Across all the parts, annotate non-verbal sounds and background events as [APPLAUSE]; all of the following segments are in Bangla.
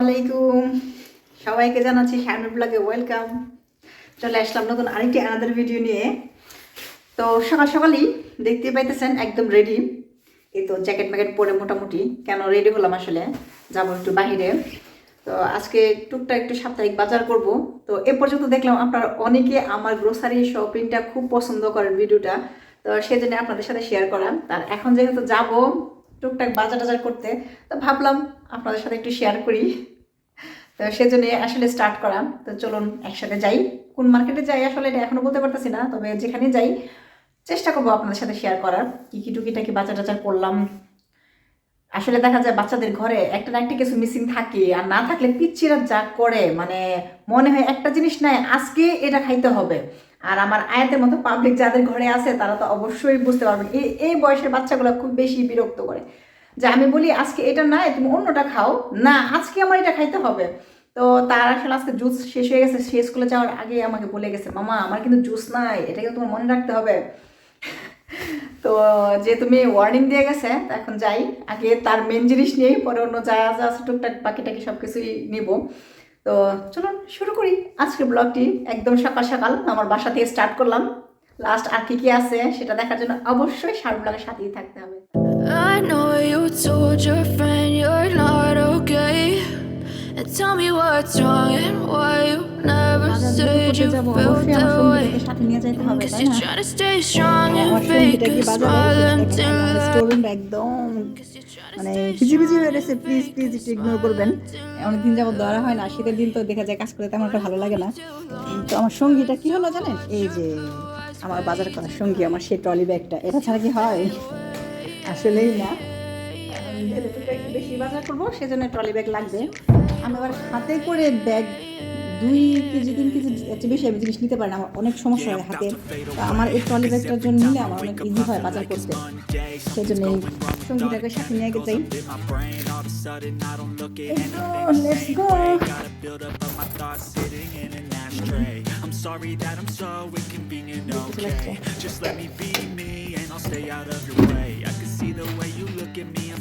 আলাইকুম সবাইকে জানাচ্ছি শ্যামল ব্লগে ওয়েলকাম। চলে আসলাম নতুন আরেকটি আনাদের ভিডিও নিয়ে। তো সকাল সকালই দেখতে পাইতেছেন একদম রেডি এই তো জ্যাকেট ম্যাকেট পরে মোটামুটি। কেন রেডি হলাম আসলে? যাব একটু বাহিরে। তো আজকে টুকটাক একটু সাপ্তাহিক বাজার করব। তো এ পর্যন্ত দেখলাম আপনারা অনেকে আমার গ্রোসারি শপিংটা খুব পছন্দ করেন ভিডিওটা তো সেই জন্য আপনাদের সাথে শেয়ার করাম আর এখন যেহেতু যাব টুকটাক বাজার টাজার করতে। তো ভাবলাম আপনাদের সাথে একটু শেয়ার করি। তো সেজন্য আসলে স্টার্ট করা তো চলুন একসাথে যাই। কোন মার্কেটে যাই আসলে এটা এখনও বলতে পারতেছি না, তবে যেখানে যাই, চেষ্টা করব আপনাদের সাথে শেয়ার করার। কি কি টুকিটাকি বাজার টাজার করলাম। আসলে দেখা যায় বাচ্চাদের ঘরে একটা না একটা কিছু মিসিং থাকে, আর না থাকলে পিচ্ছিরা যা করে মানে মনে হয় একটা জিনিস নাই, আজকে এটা খাইতে হবে। আর আমার আয়াতের মতো পাবলিক যাদের ঘরে আছে, তারা তো অবশ্যই বুঝতে পারবেন, এই এই বয়সের বাচ্চাগুলো খুব বেশি বিরক্ত করে। যে আমি বলি, আজকে এটা নাই, তুমি অন্যটা খাও। না, আজকে আমার এটা খাইতে হবে। তো তার আসলে আজকে জুস শেষ হয়ে গেছে, সে স্কুলে যাওয়ার আগে আমাকে বলে গেছে, মামা, আমার কিন্তু জুস নাই, এটা কিন্তু তোমার মনে রাখতে হবে। তো, যে তুমি ওয়ার্নিং দিয়ে গেছে এখন যাই। আগে তার মেন জিনিস নিয়েই, পরে অন্য যা যা আছে টুকটাক, বাকিটাকি সব কিছুই নিব। তো, চলুন, শুরু করি। আজকের ব্লগটি একদম সকাল সকাল, আমার বাসা থেকে স্টার্ট করলাম। লাস্ট আর কি কি আছে, সেটা দেখার জন্য অবশ্যই সার ব্লগের সাথেই থাকতে হবে। I know you told your friend you're not okay. And tell me what's wrong and why you never যাব felt অবশ্যই আমার সঙ্গীটাকে সাথে নিয়ে হবে তাই না? আমার সঙ্গীটা কি বাজারে একদম। মানে stay ভিজি ভিজি হয়ে রয়েছে প্লিজ প্লিজ একটু ইগনোর করবেন। অনেকদিন যাবত ধরা হয় না শীতের দিন তো দেখা যায় কাজ করতে তেমন একটা ভালো লাগে না। তো আমার সঙ্গীটা কি হলো জানেন? এই যে আমার বাজার করার সঙ্গী আমার সেই ট্রলি ব্যাগটা। এটা ছাড়া কি হয়? আসলেই না। বেশি বাজার করব সেজন্য ট্রলি ব্যাগ লাগবে। আমি আবার হাতে করে ব্যাগ দুই কেজি তিন কেজি চেয়ে বেশি আমি জিনিস নিতে পারি না আমার অনেক সমস্যা হয় হাতে তো আমার এই ট্রলি ব্যাগটার জন্য নিলে আমার অনেক ইজি হয় বাজার করতে সেই জন্য এই সঙ্গীটাকে সাথে নিয়ে যাই I'm sorry that I'm so inconvenient, okay Just let me be me and I'll stay out of your way I can see the way you look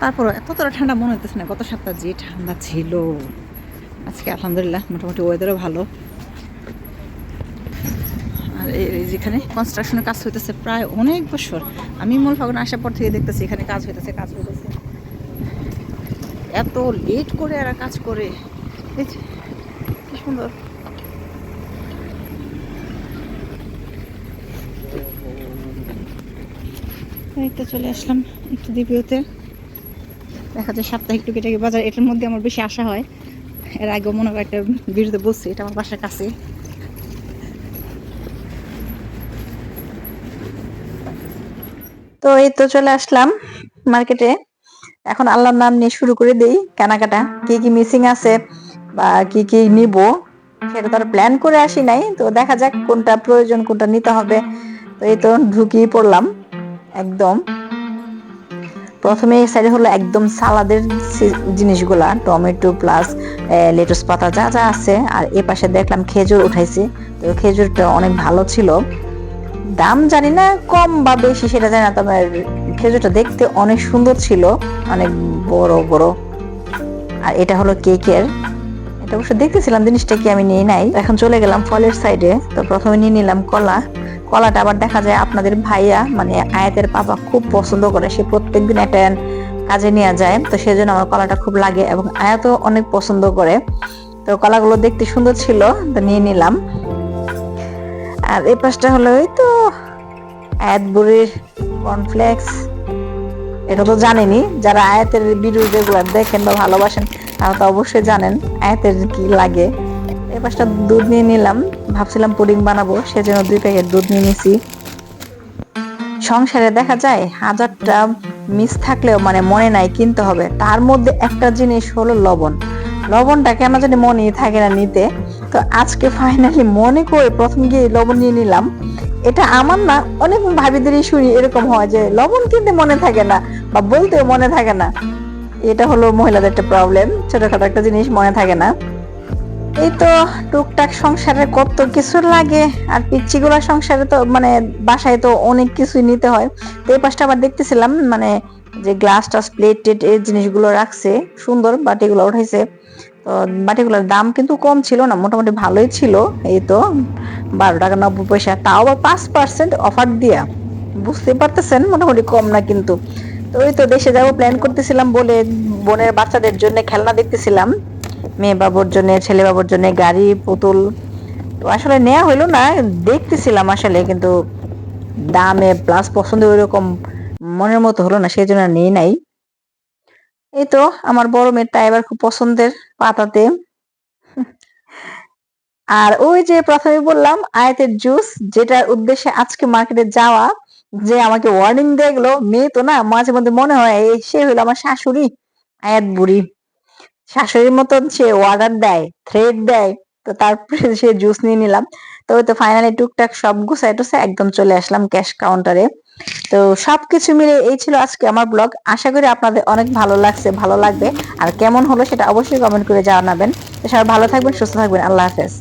তারপর এতটা ঠান্ডা মনে হতেছে না, গত সপ্তাহে যে ঠান্ডা ছিল, আজকে আলহামদুলিল্লাহ মোটামুটি ওয়েদারও ভালো। আর এই যেখানে কনস্ট্রাকশনের কাজ হইতেছে প্রায় অনেক বছর। আমি মূল ফাগুন আসার পর থেকে দেখতেছি এখানে কাজ হইতেছে কাজ হইতেছে। এত লেট করে এরা কাজ করে। কি সুন্দর। এই চলে আসলাম একটু দ্বিতীয়তে। দেখা যায় সাপ্তাহিক টুকিটাকি বাজার, এটার মধ্যে আমার বেশি আশা হয়। এর আগে মনে হয় একটা ভিডিওতে বসছি, এটা আমার বাসার কাছে। তো এই তো চলে আসলাম মার্কেটে। এখন আল্লাহর নাম নিয়ে শুরু করে দেই, কেনাকাটা। কি কি মিসিং আছে বা কি কি নিব, সেটা তো আর প্ল্যান করে আসি নাই। তো দেখা যাক কোনটা প্রয়োজন, কোনটা নিতে হবে। তো এই তো ঢুকিয়ে পড়লাম। একদম। প্রথমে সাইডে হলো একদম সালাদের জিনিসগুলা, টমেটো প্লাস লেটুস পাতা যা যা আছে। আর এ পাশে দেখলাম খেজুর উঠাইছে। তো খেজুরটা অনেক ভালো ছিল। দাম জানি না কম বা বেশি, সেটা জানি না, তবে খেজুরটা দেখতে অনেক সুন্দর ছিল, অনেক বড় বড়। আর এটা হলো কেকের। এটা অবশ্য দেখতেছিলাম, জিনিসটা কি আমি নিয়ে নাই। এখন চলে গেলাম ফলের সাইডে তো প্রথমে নিয়ে নিলাম কলা। কলাটা আবার দেখা যায় আপনাদের ভাইয়া মানে আয়াতের পাপা খুব পছন্দ করে। সে প্রত্যেকদিন একটা কাজে নিয়ে যায়, তো সেজন্য আমার কলাটা খুব লাগে এবং আয়াতও অনেক পছন্দ করে। তো কলাগুলো দেখতে সুন্দর ছিল, তো নিয়ে নিলাম। আর এই পাশটা হলো ওই তো আয়াত বুড়ির কর্নফ্লেক্স এটা তো জানেনি যারা আয়াতের রেগুলার দেখেন বা ভালোবাসেন, তারা তো অবশ্যই জানেন আয়াতের কি লাগে। এই পাশটা দুধ নিয়ে নিলাম। ভাবছিলাম পুডিং বানাবো, সেজন্য দুই প্যাকেট দুধ নিয়ে নিছি। সংসারে দেখা যায়, হাজারটা মিস থাকলেও মানে মনে নাই কিনতে হবে। তার মধ্যে একটা জিনিস হলো লবণ। লবণটা কেন জানি মনেই থাকে না নিতে। তো আজকে ফাইনালি মনে করে প্রথম গিয়ে লবণ নিয়ে নিলাম। এটা আমার না, অনেক ভাবিদেরই শুনি এরকম হয় যে, লবণ কিনতে মনে থাকে না, বা বলতে মনে থাকে না। এটা হলো মহিলাদের একটা প্রবলেম ছোটখাটো একটা জিনিস মনে থাকে না। এই তো টুকটাক সংসারে কত কিছু লাগে, আর পিচ্ছিগুলা সংসারে তো মানে বাসায় তো অনেক কিছুই নিতে হয়। তো এই পাশটা আবার দেখতেছিলাম মানে যে গ্লাস টাস প্লেট টেট এই জিনিসগুলো রাখছে, সুন্দর বাটিগুলো উঠাইছে। তো বাটিগুলোর দাম কিন্তু কম ছিল না, মোটামুটি ভালোই ছিল, এই তো বারো টাকা নব্বই পয়সা। তাও আবার পাঁচ পার্সেন্ট অফার দিয়া। বুঝতে পারতেছেন, মোটামুটি কম না কিন্তু। তো ওই তো দেশে যাব প্ল্যান করতেছিলাম বলে বোনের বাচ্চাদের জন্য খেলনা দেখতেছিলাম। মেয়ে বাবুর জন্য, ছেলে বাবুর জন্য গাড়ি, পুতুল। তো আসলে নেওয়া হইল না, দেখতেছিলাম আসলে, কিন্তু দামে প্লাস পছন্দ ওইরকম মনের মতো হলো না, সেই জন্য নেই নাই। এই তো, আমার বড় মেয়েরটা এবার খুব পছন্দের পাতাতে। আর ওই যে প্রথমে বললাম, আয়াতের জুস যেটার উদ্দেশ্যে আজকে মার্কেটে যাওয়া, যে আমাকে ওয়ার্নিং দেখল মেয়ে তো না, মাঝে মধ্যে মনে হয় সে হলো আমার শাশুড়ি, আয়াত বুড়ি। শাশুড়ির মতন সে অর্ডার দেয় থ্রেড দেয়, তো তারপরে [LAUGHS] সে জুস নিয়ে নিলাম। তো তো ফাইনালি টুকটাক সব গুছাই টুসাই একদম চলে আসলাম ক্যাশ কাউন্টারে তো সবকিছু মিলে এই ছিল আজকে আমার ব্লগ আশা করি আপনাদের অনেক ভালো লাগছে, ভালো লাগবে। আর কেমন হলো সেটা অবশ্যই কমেন্ট করে জানাবেন। সবাই ভালো থাকবেন, সুস্থ থাকবেন। আল্লাহ হাফেজ।